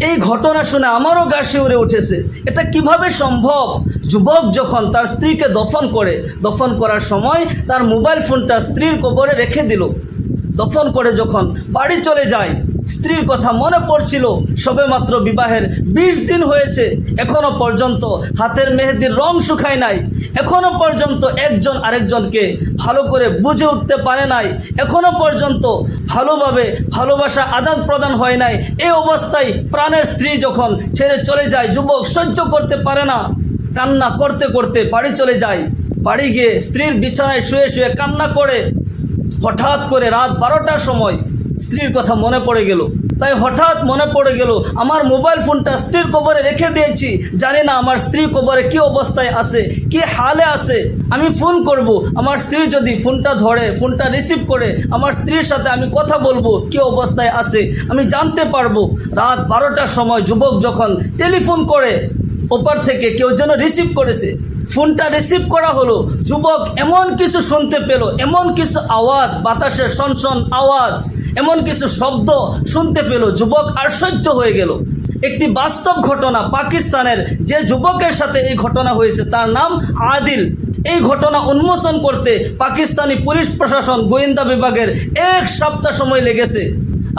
এই ঘটনা শুনে আমারও গা উড়ে উঠেছে। এটা কীভাবে সম্ভব? যুবক যখন তার স্ত্রীকে দফন করে, দফন করার সময় তার মোবাইল ফোনটা স্ত্রীর কবরে রেখে দিল। দফন করে যখন বাড়ি চলে যায় স্ত্রীর কথা মনে পড়ছিল। সবে মাত্র বিবাহের বিশ দিন হয়েছে। এখনও পর্যন্ত হাতের মেহেদির রং শুকায় নাই। এখনও পর্যন্ত একজন আরেকজনকে ভালো করে বুঝে উঠতে পারে নাই। এখনও পর্যন্ত ভালোভাবে ভালোবাসা আদান প্রদান হয় নাই। এই অবস্থায় প্রাণের স্ত্রী যখন ছেড়ে চলে যায়, যুবক সহ্য করতে পারে না। কান্না করতে করতে বাড়ি চলে যায়। বাড়ি গিয়ে স্ত্রীর বিছানায় শুয়ে শুয়ে কান্না করে। হঠাৎ করে রাত বারোটার সময় স্ত্রীর কথা মনে পড়ে গেল। তাই হঠাৎ মনে পড়ে গেল, আমার মোবাইল ফোনটা স্ত্রীর কবরে রেখে দিয়েছি। জানি না আমার স্ত্রী কবরে কি অবস্থায় আছে, কি হালে আছে। আমি ফোন করব, আমার স্ত্রী যদি ফোনটা ধরে, ফোনটা রিসিভ করে, আমার স্ত্রীর সাথে আমি কথা বলব, কি অবস্থায় আছে, আমি জানতে পারব। রাত বারোটার সময় যুবক যখন টেলিফোন করে, ওপার থেকে কেউ যেন রিসিভ করেছে। ফোনটা রিসিভ করা হলো, যুবক এমন কিছু শুনতে পেল, এমন কিছু আওয়াজ, বাতাসের সনসন আওয়াজ। এমন কিছু শব্দ শুনতে পেল। যুবক আশ্চর্য হয়ে গেল। একটি বাস্তব ঘটনা পাকিস্তানের যে যুবকের সাথে এই ঘটনা হয়েছে, তার নাম আদিল। এই ঘটনা উন্মোচন করতে পাকিস্তানি পুলিশ প্রশাসন গোয়েন্দা বিভাগের এক সপ্তাহ সময় লেগেছে।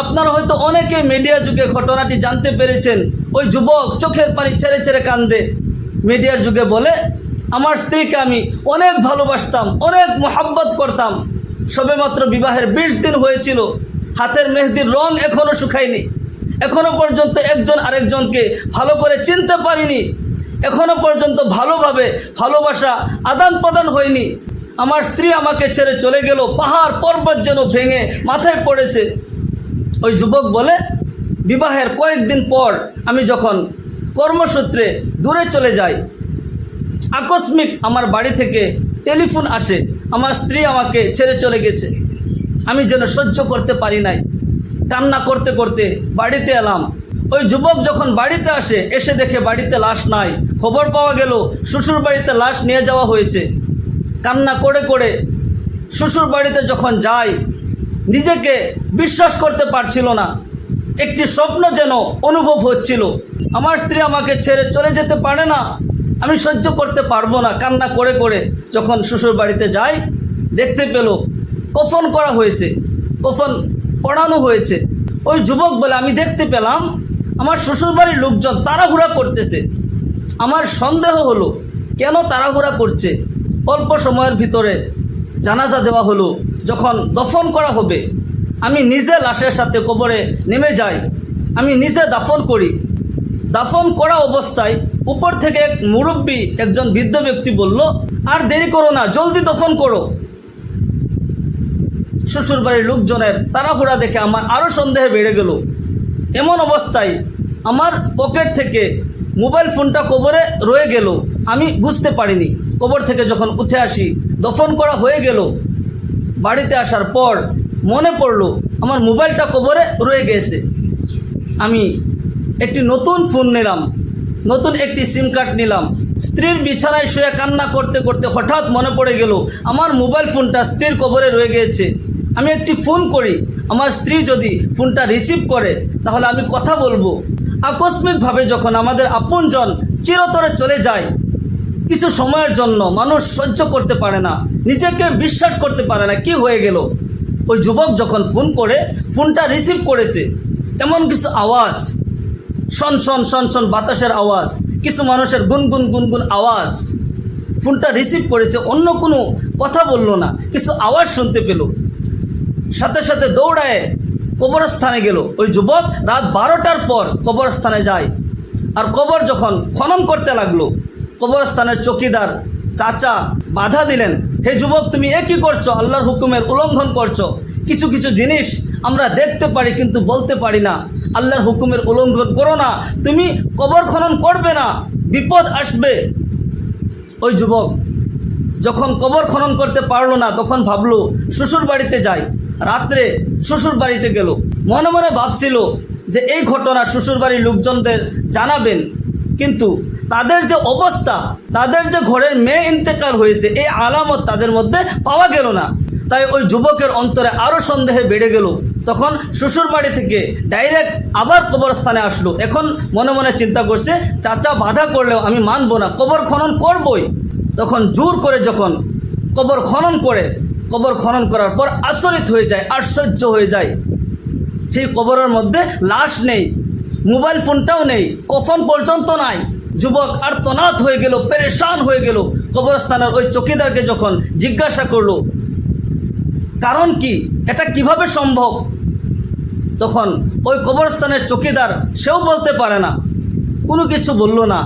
আপনারা হয়তো অনেকে মিডিয়া যুগে ঘটনাটি জানতে পেরেছেন। ওই যুবক চোখের পানি ছেড়ে ছেড়ে কান্দে। মিডিয়ার যুগে বলে, আমার স্ত্রীকে আমি অনেক ভালোবাসতাম, অনেক মোহাব্বত করতাম। সবেমাত্র বিবাহের বিশ দিন হয়েছিল। হাতের মেহেদির রং এখনও শুকায়নি। এখনও পর্যন্ত একজন আরেকজনকে ভালো করে চিনতে পারিনি। এখনও পর্যন্ত ভালোভাবে ভালোবাসা আদান প্রদান হয়নি। আমার স্ত্রী আমাকে ছেড়ে চলে গেল, পাহাড় পর্বত যেন ভেঙে মাথায় পড়েছে। ওই যুবক বলে, বিবাহের কয়েকদিন পর আমি যখন কর্মসূত্রে দূরে চলে যাই, আকস্মিক আমার বাড়ি থেকে টেলিফোন আসে। আমার স্ত্রী আমাকে ছেড়ে চলে গেছে। আমি যেন সহ্য করতে পারি নাই। কান্না করতে করতে বাড়িতে এলাম। ওই যুবক যখন বাড়িতে আসে, এসে দেখে বাড়িতে লাশ নাই। খবর পাওয়া গেল, শ্বশুর বাড়িতে লাশ নিয়ে যাওয়া হয়েছে। কান্না করে করে শ্বশুর বাড়িতে যখন যাই, নিজেকে বিশ্বাস করতে পারছিল না। একটি স্বপ্ন যেন অনুভব হচ্ছিল। আমার স্ত্রী আমাকে ছেড়ে চলে যেতে পারে না। আমি সহ্য করতে পারব না। কান্না করে করে যখন শ্বশুর বাড়িতে যাই, দেখতে পেল কফন করা হয়েছে, কফন পড়ানো হয়েছে। ওই যুবক বলে, আমি দেখতে পেলাম, আমার শ্বশুরবাড়ির লোকজন তাড়াহুড়া করতেছে। আমার সন্দেহ হলো, কেন তাড়াহুড়া করছে? অল্প সময়ের ভিতরে জানাজা দেওয়া হলো, যখন দফন করা হবে। আমি নিজে লাশের সাথে কবরে নেমে যাই। আমি নিজে দাফন করি। দাফন করা অবস্থায় উপর থেকে এক মুরব্বী একজন বৃদ্ধ ব্যক্তি বলল, আর দেরি করো না, জলদি দফন করো। শ্বশুরবাড়ির লোকজনের তাড়াহুড়া দেখে আমার আরও সন্দেহে বেড়ে গেল। এমন অবস্থায় আমার পকেট থেকে মোবাইল ফোনটা কবরে রয়ে গেল। আমি বুঝতে পারিনি। কবর থেকে যখন উঠে আসি, দফন করা হয়ে গেল। বাড়িতে আসার পর মনে পড়ল, আমার মোবাইলটা কবরে রয়ে গেছে। আমি একটি নতুন ফোন নিলাম, নতুন একটি সিম কার্ড নিলাম। স্ত্রীর বিছানায় শুয়ে কান্না করতে করতে হঠাৎ মনে পড়ে গেল, আমার মোবাইল ফোনটা স্ত্রীর কবরে রয়ে গিয়েছে। আমি একটি ফোন করি, আমার স্ত্রী যদি ফোনটা রিসিভ করে, তাহলে আমি কথা বলব। আকস্মিকভাবে যখন আমাদের আপনজন চিরতরে চলে যায়, কিছু সময়ের জন্য মানুষ সহ্য করতে পারে না, নিজেকে বিশ্বাস করতে পারে না, কি হয়ে গেল? ওই যুবক যখন ফোন করে, ফোনটা রিসিভ করেছে, এমন কিছু আওয়াজ, শন শন শন শন বাতাসের আওয়াজ, কিছু মানুষের গুনগুন গুনগুন আওয়াজ, ফোনটা রিসিভ করেছে, অন্য কোনো কথা বলল না, কিছু আওয়াজ শুনতে পেল। সাথে সাথে দৌড়ায় কবরস্থানে গেল। ওই যুবক রাত বারোটার পর কবরস্থানে যায়। আর কবর যখন খনন করতে লাগল, কবরস্থানের চকিদার চাচা বাধা দিলেন, হে যুবক, তুমি এ কী করছ? আল্লাহর হুকুমের উল্লঙ্ঘন করছ। কিছু কিছু জিনিস আমরা দেখতে পারি কিন্তু বলতে পারি না। আল্লাহর হুকুমের উল্লঙ্ঘন করো না। তুমি কবর খনন করবে না। বিপদ আসবে। ওই যুবক যখন কবর খনন করতে পারল না, তখন ভাবলো শ্বশুর বাড়িতে যাই। রাত্রে শ্বশুর বাড়িতে গেল। মনে মনে ভাবছিল যে এই ঘটনা শ্বশুর বাড়ির লোকজনদের জানাবেন। কিন্তু তাদের যে অবস্থা, তাদের যে ঘরের মেয়ে ইন্তেকাল হয়েছে, এই আলামত তাদের মধ্যে পাওয়া গেল না। তাই ওই যুবকের অন্তরে আরও সন্দেহে বেড়ে গেল। তখন শ্বশুর বাড়ি থেকে ডাইরেক্ট আবার কবরস্থানে আসলো। এখন মনে মনে চিন্তা করছে, চাচা, বাধা করলেও আমি মানবো না, কবর খনন করবই। তখন জোর করে যখন কবর খনন করে কবর খনন করার পর আচরিত হয়ে যায়, আশ্চর্য হয়ে যায়। সেই কবরের মধ্যে লাশ নেই, মোবাইল ফোনটাও নেই, কফন পর্যন্ত নাই। যুবক আর তনাত হয়ে গেল, পেরেশান হয়ে গেল। কবরস্থানের ওই চকিদারকে যখন জিজ্ঞাসা করল, কারণ কি? এটা কীভাবে সম্ভব? তখন ওই কবরস্থানের চকিদার সেও বলতে পারে না। কোনো কিছু বলল না।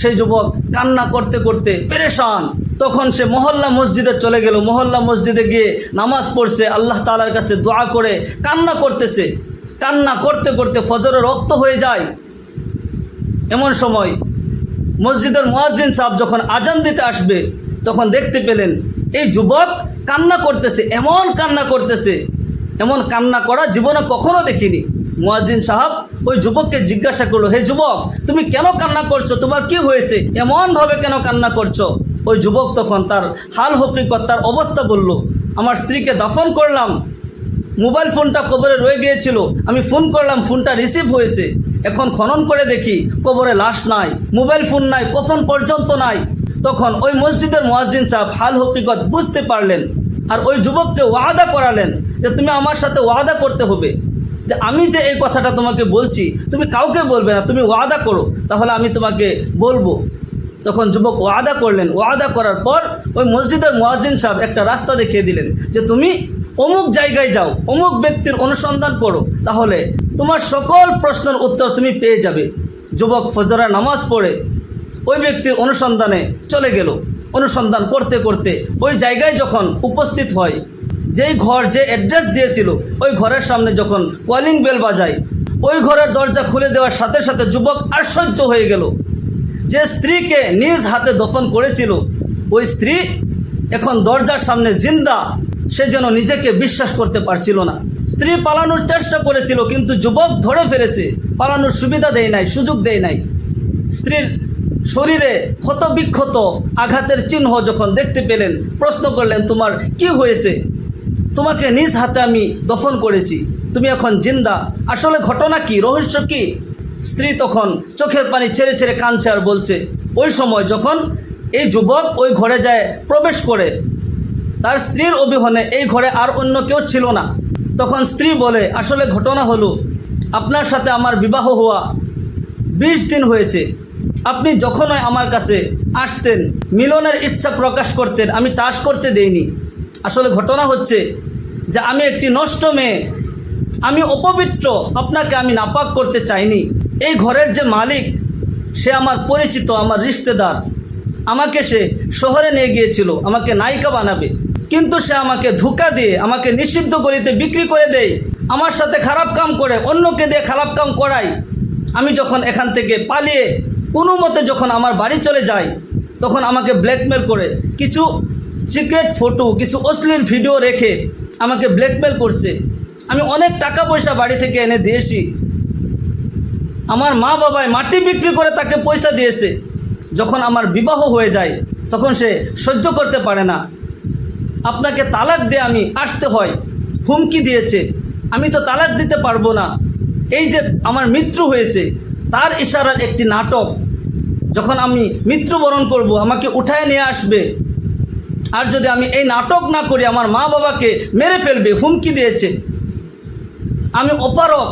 সেই যুবক কান্না করতে করতে পেরেশান তখন সে মহল্লা মসজিদে চলে গেল। মহল্লা মসজিদে গিয়ে নামাজ পড়ছে, আল্লাহ তালার কাছে দোয়া করে, কান্না করতেছে। কান্না করতে করতে ফজরে রক্ত হয়ে যায়। এমন সময় মসজিদের মোয়াজ্জিন সাহেব যখন আজান দিতে আসবে, তখন দেখতে পেলেন এই যুবক কান্না করতেছে, এমন কান্না করতেছে। এমন কান্না করা জীবনে কখনো দেখিনি। মুয়াজ্জিন সাহাব ওই যুবককে জিজ্ঞাসা করল, হে যুবক, তুমি কেন কান্না করছ? তোমার কি হয়েছে? এমনভাবে কেন কান্না করছ? ওই যুবক তখন তার হাল হকিকত, তার অবস্থা বলল, আমার স্ত্রীকে দাফন করলাম। মোবাইল ফোনটা কবরে রয়ে গিয়েছিল। আমি ফোন করলাম, ফোনটা রিসিভ হয়েছে। এখন খনন করে দেখি, কবরে লাশ নাই, মোবাইল ফোন নাই, কখন পর্যন্ত নাই? তখন ওই মসজিদের মোয়াজ্জিন সাহেব হাল হকিকত বুঝতে পারলেন আর ওই যুবককে ওয়াদা করালেন যে, তুমি আমার সাথে ওয়াদা করতে হবে। যে, আমি যে এই কথাটা তোমাকে বলছি, তুমি কাউকে বলবে না, তুমি ওয়াদা করো। তাহলে আমি তোমাকে বলব। তখন যুবক ওয়াদা করলেন। ওয়াদা করার পর ওই মসজিদের মোয়াজিন সাহেব একটা রাস্তা দেখিয়ে দিলেন যে, তুমি অমুক জায়গায় যাও, অমুক ব্যক্তির অনুসন্ধান করো তাহলে তোমার সকল প্রশ্নের উত্তর তুমি পেয়ে যাবে। যুবক ফজরা নামাজ পড়ে, ওই ব্যক্তির অনুসন্ধানে চলে গেল। অনুসন্ধান করতে করতে ওই জায়গায় যখন উপস্থিত হয়, যেই ঘর যে অ্যাড্রেস দিয়েছিল, ওই ঘরের সামনে যখন কলিং বেল বাজায়, ওই ঘরের দরজা খুলে দেওয়ার সাথে সাথে যুবক আশ্চর্য হয়ে গেল। যে স্ত্রীকে নিজ হাতে দফন করেছিল, ওই স্ত্রী এখন দরজার সামনে জিন্দা, সে যেন নিজেকে বিশ্বাস করতে পারছিল না। স্ত্রী পালানোর চেষ্টা করেছিল, কিন্তু যুবক ধরে ফেলেছে, পালানোর সুবিধা দেয় নাই, সুযোগ দেয় নাই। স্ত্রীর শরীরে ক্ষত বিক্ষত আঘাতের চিহ্ন যখন দেখতে পেলেন, প্রশ্ন করলেন, তোমার কি হয়েছে? তোমাকে নিজ হাতে আমি দফন করেছি। তুমি এখন জিন্দা। আসলে ঘটনা কি? রহস্য কি? স্ত্রী তখন চোখের পানি ছেড়ে ছেড়ে কাঁদছে আর বলছে, ওই সময় যখন এই যুবক ওই ঘরে যায় প্রবেশ করে, তার স্ত্রীর অবিহনে এই ঘরে আর অন্য কেউ ছিল না। তখন স্ত্রী বলে, আসলে ঘটনা হলো, আপনার সাথে আমার বিবাহ হওয়া বিশ দিন হয়েছে। আপনি যখনই আমার কাছে আসতেন, মিলনের ইচ্ছা প্রকাশ করতেন, আমি তাস করতে দেইনি। আসলে ঘটনা হচ্ছে যে আমি একটি নষ্ট মেয়ে আমি অপবিত্র, আপনাকে আমি নাপাক করতে চাইনি। এই ঘরের যে মালিক, সে আমার পরিচিত, আমার রিশতেদার। আমাকে সে শহরে নিয়ে গিয়েছিল, আমাকে নায়িকা বানাবে। কিন্তু সে আমাকে ধোকা দিয়ে, আমাকে নিষিদ্ধ গলিতে বিক্রি করে দেয়। আমার সাথে খারাপ কাম করে, অন্যকে দিয়ে খারাপ কাম করাই আমি যখন এখান থেকে পালিয়ে, কোনো মতে যখন আমার বাড়ি চলে যাই, তখন আমাকে ব্ল্যাকমেল করে। কিছু সিক্রেট ফটো, কিছু অশ্লীল ভিডিও রেখে আমাকে ব্ল্যাকমেল করছে। আমি অনেক টাকা পয়সা বাড়ি থেকে এনে দিয়েছি। আমার মা বাবায় মাটি বিক্রি করে তাকে পয়সা দিয়েছে। যখন আমার বিবাহ হয়ে যায়, তখন সে সহ্য করতে পারে না। আপনাকে তালাক দিয়ে আমি আসতে হয়, হুমকি দিয়েছে। আমি তো তালাক দিতে পারব না। এই যে আমার মৃত্যু হয়েছে, তার ইশারার একটি নাটক। যখন আমি মৃত্যুবরণ করব, আমাকে উঠায় নিয়ে আসবে। আর যদি আমি এই নাটক না করি, আমার মা বাবাকে মেরে ফেলবে, হুমকি দিয়েছে। আমি অপারক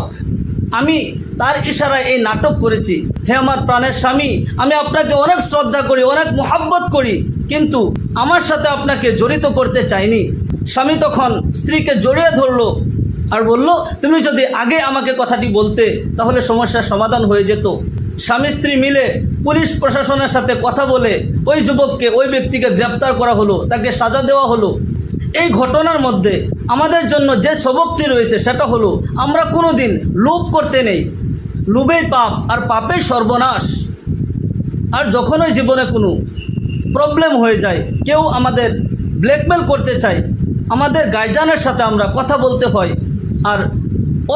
আমি তার ইশারায় এই নাটক করেছি। হে আমার প্রাণের স্বামী, আমি আপনাকে অনেক শ্রদ্ধা করি, অনেক মোহাব্বত করি, কিন্তু আমার সাথে আপনাকে জড়িত করতে চাইনি। স্বামী তখন স্ত্রীকে জড়িয়ে ধরলো আর বলল, তুমি যদি আগে আমাকে কথাটি বলতে, তাহলে সমস্যার সমাধান হয়ে যেত। স্বামী স্ত্রী মিলে পুলিশ প্রশাসনের সাথে কথা বলে ওই যুবককে, ওই ব্যক্তিকে গ্রেপ্তার করা হলো, তাকে সাজা দেওয়া হলো। এই ঘটনার মধ্যে আমাদের জন্য যে সবকটি রয়েছে সেটা হলো, আমরা কোনো দিন লোভ করতে নেই। লোভেই পাপ আর পাপেই সর্বনাশ। আর যখনই জীবনে কোনো প্রবলেম হয়ে যায়, কেউ আমাদের ব্ল্যাকমেল করতে চায়, আমাদের গার্জানের সাথে আমরা কথা বলতে হয় আর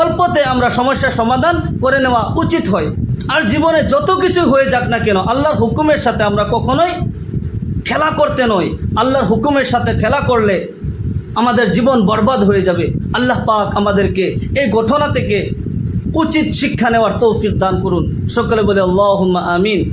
অল্পতে আমরা সমস্যার সমাধান করে নেওয়া উচিত হয়। আর জীবনে যত কিছু হয়ে যাক না কেন, আল্লাহর হুকুমের সাথে আমরা কখনোই খেলা করতে নয় আল্লাহর হুকুমের সাথে খেলা করলে আমাদের জীবন বরবাদ হয়ে যাবে। আল্লাহ পাক আমাদেরকে এই ঘটনা থেকে উচিত শিক্ষা নেওয়ার তৌফিক দান করুন। সকলে বলে আল্লাহ আমিন।